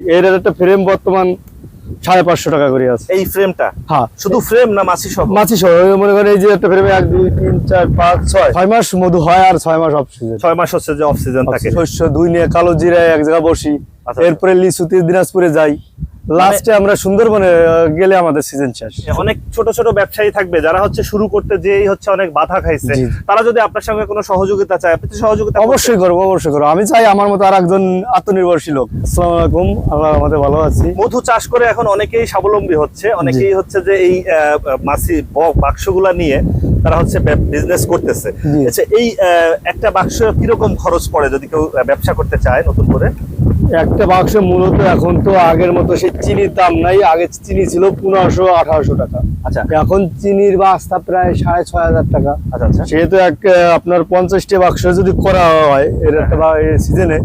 এর একটা ফ্রেম বর্তমান সাড়ে পাঁচশো টাকা করে আছে। এই ফ্রেমটা হ্যাঁ। শুধু ফ্রেম না মাছি সহ? মাছি সহ। মনে করেন এই যে একটা ফ্রেমে এক দুই তিন চার পাঁচ ছয়। ছয় মাস মধু হয় আর ছয় মাস অফ সিজন ছয় মাস হচ্ছে যে অফ সিজন থাকে। শস্য দুই নিয়ে কালো জিরায় এক জায়গায় বসি। আচ্ছা। এরপরে লিচুতে দিনাজপুরে যাই। লাস্টে আমরা সুন্দরবনে গেলে আমাদের সিজন শেষ। অনেক ছোট ছোট ব্যবসায়ী থাকবে যারা হচ্ছে শুরু করতে যেই হচ্ছে অনেক বাধা খাইছে তারা যদি আপনার সঙ্গে কোনো সহযোগিতা চায় আপনি সহযোগিতা অবশ্যই করব অবশ্যই করব। আমি চাই আমার মতো আর একজন আত্মনির্ভরশীল লোক। আসসালামু আলাইকুম আল্লাহ আমাদের ভালো আছি। মধু চাষ করে এখন অনেকেই স্বাবলম্বী হচ্ছে অনেকেই হচ্ছে যে এই মাছি বাক্সগুলা নিয়ে তারা হচ্ছে বিজনেস করতেছে। আচ্ছা এই একটা বাক্স কীরকম খরচ পড়ে যদি কেউ ব্যবসা করতে চায় নতুন করে? একটা বাক্স মূলত এখন তো আগের মতো সে চিনির দাম নাই। আগে চিনি ছিল পনেরোশো আঠারোশো টাকা। আচ্ছা। এখন চিনির বাস্তা প্রায় সাড়ে ছয় হাজার টাকা। আচ্ছা আচ্ছা। সেহেতু এক আপনার পঞ্চাশটি বাক্স যদি করা হয় এর একটা সিজনে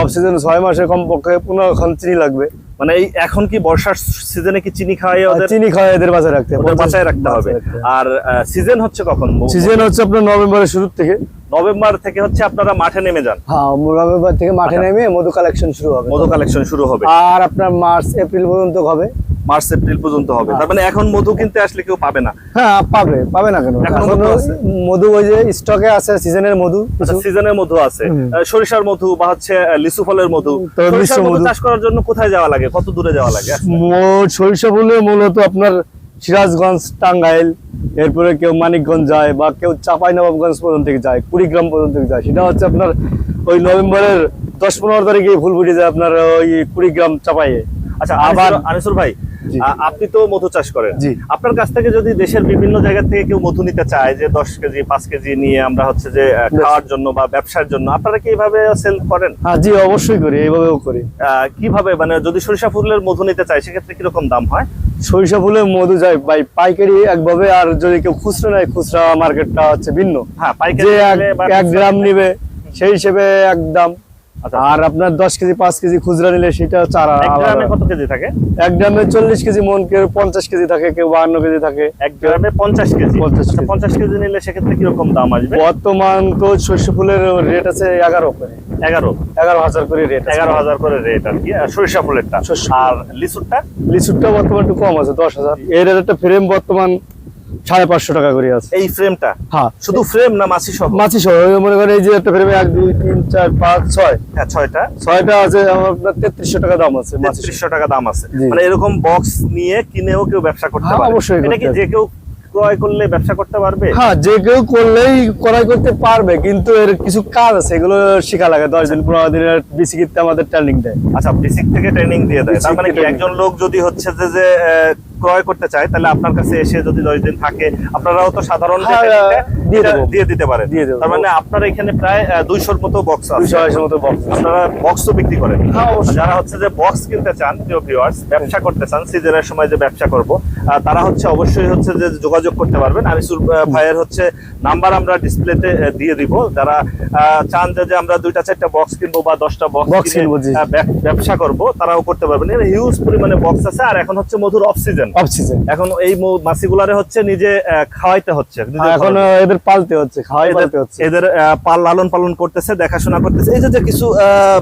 অফ সিজনে ছয় মাসে কমপক্ষে পনেরো খান চিনি লাগবে। মানে এই এখন কি বর্ষার সিজনে কি চিনি খাওয়াই ওদের চিনি খাওয়াই এদের বাজায় রাখতে হবে। বাঁচায় রাখতে হবে। আর সিজন হচ্ছে কখন? সিজন হচ্ছে আপনার নভেম্বরের শুরু থেকে। নভেম্বর থেকে হচ্ছে আপনারা মাঠে নেমে যান। হ্যাঁ নভেম্বর থেকে মাঠে নেমে মধু কালেকশন শুরু হবে। মধু কালেকশন শুরু হবে। আর আপনার মার্চ এপ্রিল পর্যন্ত হবে। মার্চ এপ্রিল পর্যন্ত হবে। তার মানে এখন মধু কিনতে আসলে কেউ পাবে না। হ্যাঁ পাবে পাবে না কেন? এখনও মধু ওই যে স্টকে আছে সিজনের মধু। সিজনের মধু আছে। সরিষার মধু বা হচ্ছে লিচু ফলের মধু। তো সরিষার মধু। চাষ করার জন্য কোথায় যাওয়া লাগে? কত দূরে যাওয়া লাগে? মোট সরিষা ফুলে মূলত আপনার সিরাজগঞ্জ টাঙ্গাইল এরপরে কেউ মানিকগঞ্জ যায় বা কেউ চাপাই নবাবগঞ্জ পর্যন্ত যায় কুড়িগ্রাম পর্যন্ত যায়। সেটা হচ্ছে আপনার ওই নভেম্বরের দশ পনেরো তারিখে ফুল ফুটে যায় আপনার ওই কুড়িগ্রাম চাপাইয়ে। আচ্ছা আবার- আনিসুর ভাই আপনি তো মধু চাষ করেন। আপনার কাছ থেকে যদি দেশের বিভিন্ন জায়গা থেকে কেউ মধু নিতে চায় যে দশ কেজি পাঁচ কেজি নিয়ে আমরা হচ্ছে যে খাওয়ার জন্য বা ব্যবসার জন্য আপনারা কি এইভাবে সেল করেন? হ্যাঁ জি অবশ্যই করি এইভাবেও করি। কীভাবে? মানে যদি সরিষা ফুলের মধু নিতে চায় সেক্ষেত্রে কীরকম দাম হয়? সরিষা ফুলের মধু যায় বাই পাইকারি একভাবে আর যদি কেউ খুচরা নেয় খুচরা মার্কেটটা হচ্ছে ভিন্ন। হ্যাঁ পাইকারি এক গ্রাম নিবে সেই হিসেবে এক দাম। আচ্ছা। আর আপনার দশ কেজি পাঁচ কেজি খুচরা নিলে সেটা চারা। কত কেজি থাকে? এক গ্রামে চল্লিশ কেজি মন কেউ পঞ্চাশ কেজি থাকে কেউ বাহান্ন কেজি থাকে। এক গ্রামে পঞ্চাশ কেজি। 50 আচ্ছা, পঞ্চাশ কেজি নিলে সেক্ষেত্রে কীরকম দাম আসবে? বর্তমান তো শস্য ফুলের রেট আছে এগারো করে। এগারো। এগারো হাজার করে রেট এগারো হাজার করে রেট আর কি। সরিষা ফুলেরটা। আর লিচুরটা? লিচুরটা বর্তমান একটু কম আছে দশ হাজার। এর একটা ফ্রেম বর্তমান সাড়ে পাঁচশো টাকা করে আছে। এই ফ্রেমটা? হ্যাঁ। শুধু ফ্রেম না মাছি সহ মাছি সহ মনে করেন এই যে একটা ফ্রেমে এক দুই তিন চার পাঁচ ছয়। হ্যাঁ ছয়টা। ছয়টা আছে আমার আপনার তেত্রিশশো টাকা দাম আছে। তেত্রিশশো টাকা দাম আছে। মানে এরকম বক্স নিয়ে কিনেও কেউ ব্যবসা করতে হ্যাঁ, পারে অবশ্যই এটা কি যে কেউ ক্রয় করলে ব্যবসা করতে পারবে? হ্যাঁ যে কেউ করলেই করাই করতে পারবে কিন্তু এর কিছু কাজ আছে এগুলো শেখা লাগে। দশ দিন পনেরো দিনের বেশি কিনতে আমাদের ট্রেনিং দেয়। আচ্ছা বেসিক থেকে ট্রেনিং দিয়ে দেয়। তার মানে কি একজন লোক যদি হচ্ছে যে ক্রয় করতে চায় তাহলে আপনার কাছে এসে যদি দশ দিন থাকে আপনারাও তো সাধারণ হ্যাঁ, trainingটা, দিয়ে দিতে পারেন। দেবো। তার মানে আপনার এখানে প্রায় দুইশোর মতো বক্স আছে। দুইশো মতো বক্স আপনারা বক্সও বিক্রি করেন। হ্যাঁ, যারা হচ্ছে যে বক্স কিনতে চান প্রিয় ভিউয়ার্স ব্যবসা করতে চান সিজনের সময় যে ব্যবসা করব তারা হচ্ছে অবশ্যই হচ্ছে যে যোগাযোগ করতে পারবেন। আনিসুর ভাইয়ের হচ্ছে নাম্বার আমরা ডিসপ্লেতে দিয়ে দিব। যারা চান যে আমরা দুইটা চারটা বক্স কিনবো বা দশটা বক্স কিনবো, ব্যবসা করব তারাও করতে পারবেন। হিউজ পরিমাণে বক্স আছে। আর এখন হচ্ছে মধুর অফ সিজন অফ সিজন এখন এই মাছিগুলারে হচ্ছে নিজে খাওয়াইতে হচ্ছে এখন এদের পালতে হচ্ছে খাওয়াইতে হচ্ছে। এদের পাল লালন পালন করতেছে দেখাশোনা করতেছে। এই যে কিছু আহ,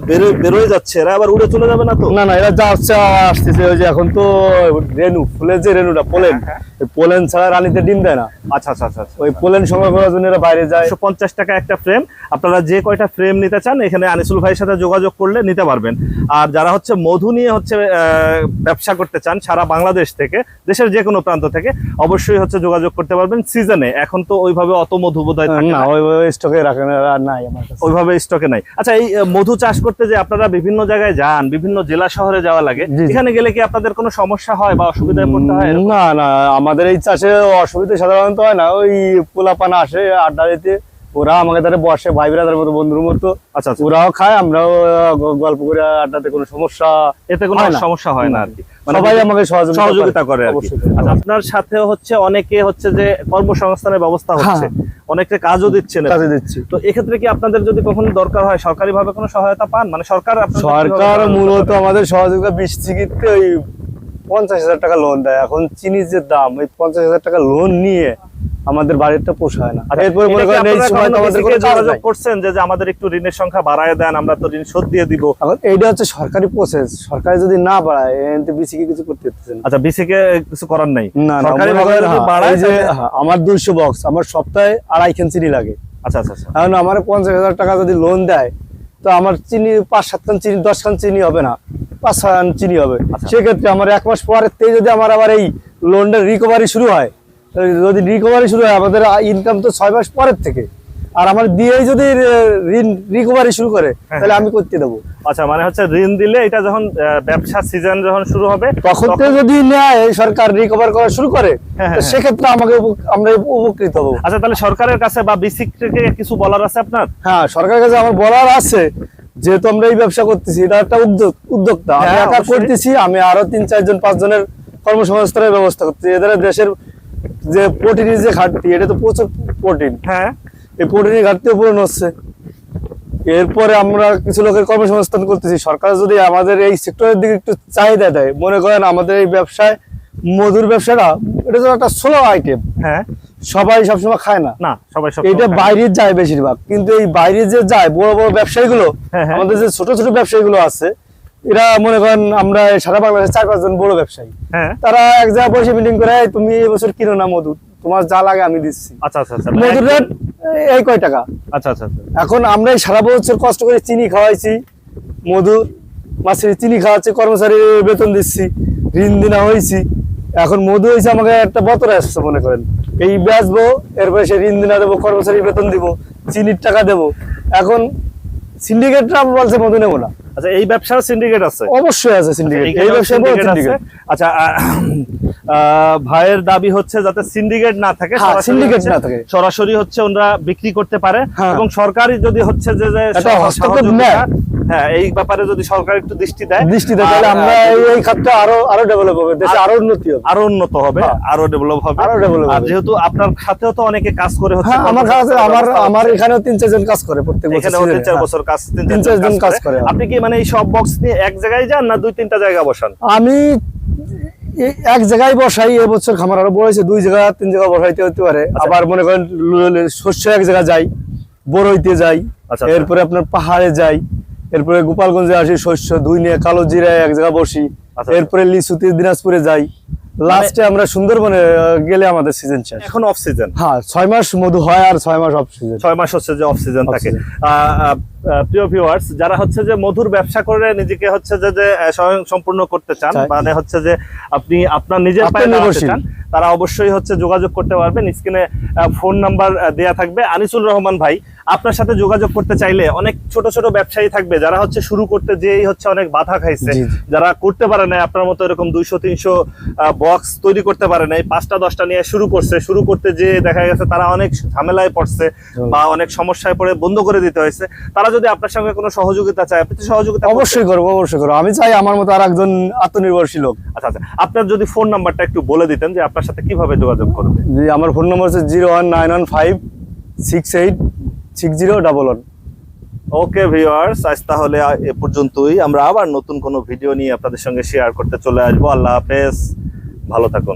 বেরোয় বেরোয় যাচ্ছে এরা আবার উড়ে চলে যাবে না তো? না না এরা যা হচ্ছে আসতেছে ওই যে এখন তো রেনু ফুলের যে রেনুটা পোলেন হ্যাঁ, ওই পোলেন ছাড়া রানীতে ডিম দেয় না। আচ্ছা আচ্ছা আচ্ছা আচ্ছা। ওই পোলেন সংগ্রহ করার জন্য এরা বাইরে যায়। একশো পঞ্চাশ টাকা একটা ফ্রেম আপনারা যে কয়টা ফ্রেম নিতে চান এখানে আনিসুল ভাইয়ের সাথে যোগাযোগ করলে নিতে পারবেন। আর যারা হচ্ছে মধু নিয়ে হচ্ছে ব্যবসা করতে চান সারা বাংলাদেশ থেকে দেশের যে কোনো প্রান্ত থেকে অবশ্যই হচ্ছে যোগাযোগ করতে পারবেন সিজনে এখন তো ওইভাবে অত মধু বোধ হয় না না। ওই স্টকে রাখেন আর নাই আমার ওইভাবে স্টকে নাই। আচ্ছা এই মধু চাষ করতে যে আপনারা বিভিন্ন জায়গায় যান বিভিন্ন জেলা শহরে যাওয়া লাগে। এখানে গেলে কি আপনাদের কোনো সমস্যা হয় বা অসুবিধায় পড়তে হয়? না না আমাদের এই চাষে অসুবিধা সাধারণত হয় না। ওই পোলাপানা আসে আড্ডা দিতে ওরা আমাকে তারা বসে ভাই ব্রাদার মতো বন্ধুর মতো। আচ্ছা আচ্ছা। ওরাও খায় আমরাও গল্প করে আড্ডাতে কোনো সমস্যা এতে কোনো সমস্যা হয় না আর কি মানে সবাই আমাকে সহযোগিতা করে। আচ্ছা, আপনার সাথে হচ্ছে অনেকে হচ্ছে যে কর্মসংস্থানের ব্যবস্থা হচ্ছে অনেকে কাজও দিচ্ছেন কাজে দিচ্ছি। তো এক্ষেত্রে কি আপনাদের যদি কখনো দরকার হয় সরকারি ভাবে কোনো সহায়তা পান? মানে সরকার সরকার মূলত আমাদের সহযোগিতা চিকিৎসা ওই পঞ্চাশ হাজার টাকা লোন দেয়। এখন চিনির যে দাম ওই পঞ্চাশ হাজার টাকা লোন নিয়ে আমাদের বাড়িটা পোষায় না। আচ্ছা, এরপরে মনে করেন এই সময় তো আমাদের কোনো যোগাযোগ করছেন যে আমাদের একটু ঋণের সংখ্যা বাড়ায় দেন আমরা তো ঋণ শোধ দিয়ে দিব? এখন এইটা হচ্ছে সরকারি প্রসেস সরকার যদি না বাড়ায় এতে বিসিকে কিছু করতে পারতেছে না। আচ্ছা বিসিকে কিছু করার নাই? না সরকারি ভাবে হ্যাঁ, বাড়ায় যে হ্যাঁ, আমার দুইশো বক্স আমার সপ্তাহে আড়াই খান চিনি লাগে। আচ্ছা আচ্ছা আচ্ছা। এখন আমার পঞ্চাশ হাজার টাকা যদি লোন দেয় তো আমার চিনি পাঁচ সাত খান চিনি দশ খান চিনি হবে না। পাঁচ খান চিনি হবে। আচ্ছা। সেক্ষেত্রে আমার এক মাস পরের থেকে যদি আমার আবার এই লোনটা রিকভারি শুরু হয় যদি রিকভারি শুরু হয় আমাদের ইনকাম তো ছয় মাস পরের থেকে। আর আমার দিয়েই যদি ঋণ রিকভারি শুরু করে হ্যাঁ, তাহলে আমি করতে দেবো। আচ্ছা মানে হচ্ছে ঋণ দিলে এটা যখন ব্যবসা সিজন যখন শুরু হবে তখন থেকে যদি নেয় সরকার রিকভার করা শুরু করে হ্যাঁ, তো হ্যাঁ। সেক্ষেত্রে আমাকে আমরা উপকৃত হব। আচ্ছা তাহলে সরকারের কাছে বা বিসিক কিছু বলার আছে আপনার? হ্যাঁ সরকারের কাছে আমার বলার আছে যেহেতু আমরা এই ব্যবসা করতেছি এটা একটা উদ্যোগ উদ্যোক্তা। আমি একা করতেছি আমি আরও তিন চারজন পাঁচজনের কর্মসংস্থানের ব্যবস্থা করতেছি। এদের দেশের যে প্রোটিনের যে ঘাটতি এটা তো প্রচুর প্রোটিন। হ্যাঁ। এই প্রোটিনের ঘাটতিও পূরণ হচ্ছে। এরপরে আমরা কিছু লোকের কর্মসংস্থান করতেছি। সরকার যদি আমাদের এই সেক্টরের দিকে একটু চাহিদা দেয় মনে করেন আমাদের এই ব্যবসায় মধুর ব্যবসাটা এটা তো একটা স্লো আইটেম হ্যাঁ। সবাই সবসময় খায় না। না সবাই সব এটা বাইরে যায় বেশিরভাগ। কিন্তু এই বাইরে যে যায় বড় বড় ব্যবসায়ীগুলো হ্যাঁ, হ্যাঁ। আমাদের যে ছোট ছোট ব্যবসায়ীগুলো আছে এরা মনে করেন আমরা সারা বাংলাদেশে চার পাঁচজন বড় ব্যবসায়ী। হ্যাঁ। তারা এক জায়গায় বসে মিটিং করে "এই, তুমি এবছর কিনো না মধু? তোমার যা লাগে আমি দিচ্ছি। আচ্ছা আচ্ছা আচ্ছা মধুর রেট এই কয় টাকা? আচ্ছা আচ্ছা আচ্ছা। এখন আমরা এই সারা বছর কষ্ট করে চিনি খাওয়াইছি মধু মাছের চিনি খাওয়াচ্ছি কর্মচারী বেতন দিচ্ছি ঋণ দিনা হয়েছি এখন মধু হয়েছে আমাকে একটা বতরে আসছে মনে করেন। এই বেচবো এরপরে সে ঋণ দিনা দেবো কর্মচারী বেতন দিব চিনির টাকা দেবো। এখন সিন্ডিকেটরা বলছে মধু নেব না আচ্ছা এই ব্যবসার সিন্ডিকেট আছে? অবশ্যই আছে সিন্ডিকেট এই এইখানেও ব্যবসায় আছে। আচ্ছা ভাইয়ের দাবি হচ্ছে যাতে সিন্ডিকেট না থাকে হ্যাঁ, না থাকে। সরাসরি হচ্ছে ওনারা বিক্রি করতে পারে হ্যাঁ। এবং সরকারি যদি হচ্ছে যে। হ্যাঁ এই ব্যাপারে যদি সরকার একটু দৃষ্টি দেয় দৃষ্টি দেয় তাহলে আমরা এই এই খাতটা আরও আরও ডেভেলপ হবে দেশে আরও উন্নতি হবে আরও উন্নত হবে। আরও ডেভেলপ হবে আরও। যেহেতু আপনার সাথেও তো অনেকে কাজ করে হচ্ছে আমার কাছে আমার আমার এখানেও তিন চারজন কাজ করে প্রত্যেক বছর এখানে তিন চার। বছর কাজ তিন চারজন কাজ করে। আপনি কি মানে এই সব বক্স নিয়ে এক জায়গায় যান না দুই তিনটা জায়গা বসান আমি এক জায়গায় বসাই এবছর খামার আরও বড় হয়েছে দুই জায়গা তিন জায়গা বসাইতে হতে পারে। আচ্ছা। আবার মনে করেন শস্য এক জায়গায় যাই বড় হইতে যাই আচ্ছা, আচ্ছা। এরপরে আপনার পাহাড়ে যাই এরপরে গোপালগঞ্জে আসি শস্য দুই নিয়ে কালো জিরায় এক জায়গায় বসি। এরপরে লিচুতে দিনাজপুরে যাই। লাস্টে আমরা সুন্দরবনে গেলে আমাদের সিজন শেষ। এখন অফ সিজন হ্যাঁ ছয় মাস মধু হয় আর ছয় মাস অফ সিজন ছয় মাস হচ্ছে যে অফ সিজন থাকে। প্রিয় ভিউয়ার্স যারা হচ্ছে যে মধুর ব্যবসা করে নিজেকে হচ্ছে যে স্বয়ং সম্পূর্ণ করতে চান মানে হচ্ছে যে আপনি আপনার নিজের পায়ে দাঁড়াতে চান তারা অবশ্যই হচ্ছে যোগাযোগ করতে পারবেন। স্ক্রিনে ফোন নাম্বার দেয়া থাকবে। আনিসুল রহমান ভাই আপনার সাথে যোগাযোগ করতে চাইলে অনেক ছোট ছোট ব্যবসায়ী থাকবে যারা হচ্ছে শুরু করতে যেই হচ্ছে অনেক বাধা খাইছে। যারা করতে পারে না আপনার মতো এরকম দুইশো তিনশো বক্স তৈরি করতে পারে নাই পাঁচটা দশটা নিয়ে শুরু করছে শুরু করতে যে দেখা গেছে তারা অনেক ঝামেলায় পড়ছে বা অনেক সমস্যায় পড়ে বন্ধ করে দিতে হয়েছে। তারা যদি আপনার সঙ্গে কোনো সহযোগিতা চায় আপনি সহযোগিতা অবশ্যই করব অবশ্যই করব। আমি চাই আমার মতো আর একজন আত্মনির্ভরশীল হোক। আচ্ছা আচ্ছা। আপনার যদি ফোন নাম্বারটা একটু বলে দিতেন যে আপনার সাথে কীভাবে যোগাযোগ করবে? জি আমার ফোন নম্বর হচ্ছে zero one nine one five six eight six zero double one. Okay viewers আজ তাহলে এ পর্যন্তই। আমরা আবার নতুন কোনো ভিডিও নিয়ে আপনাদের সঙ্গে শেয়ার করতে চলে আসব। আল্লাহ হাফেজ। ভালো থাকুন।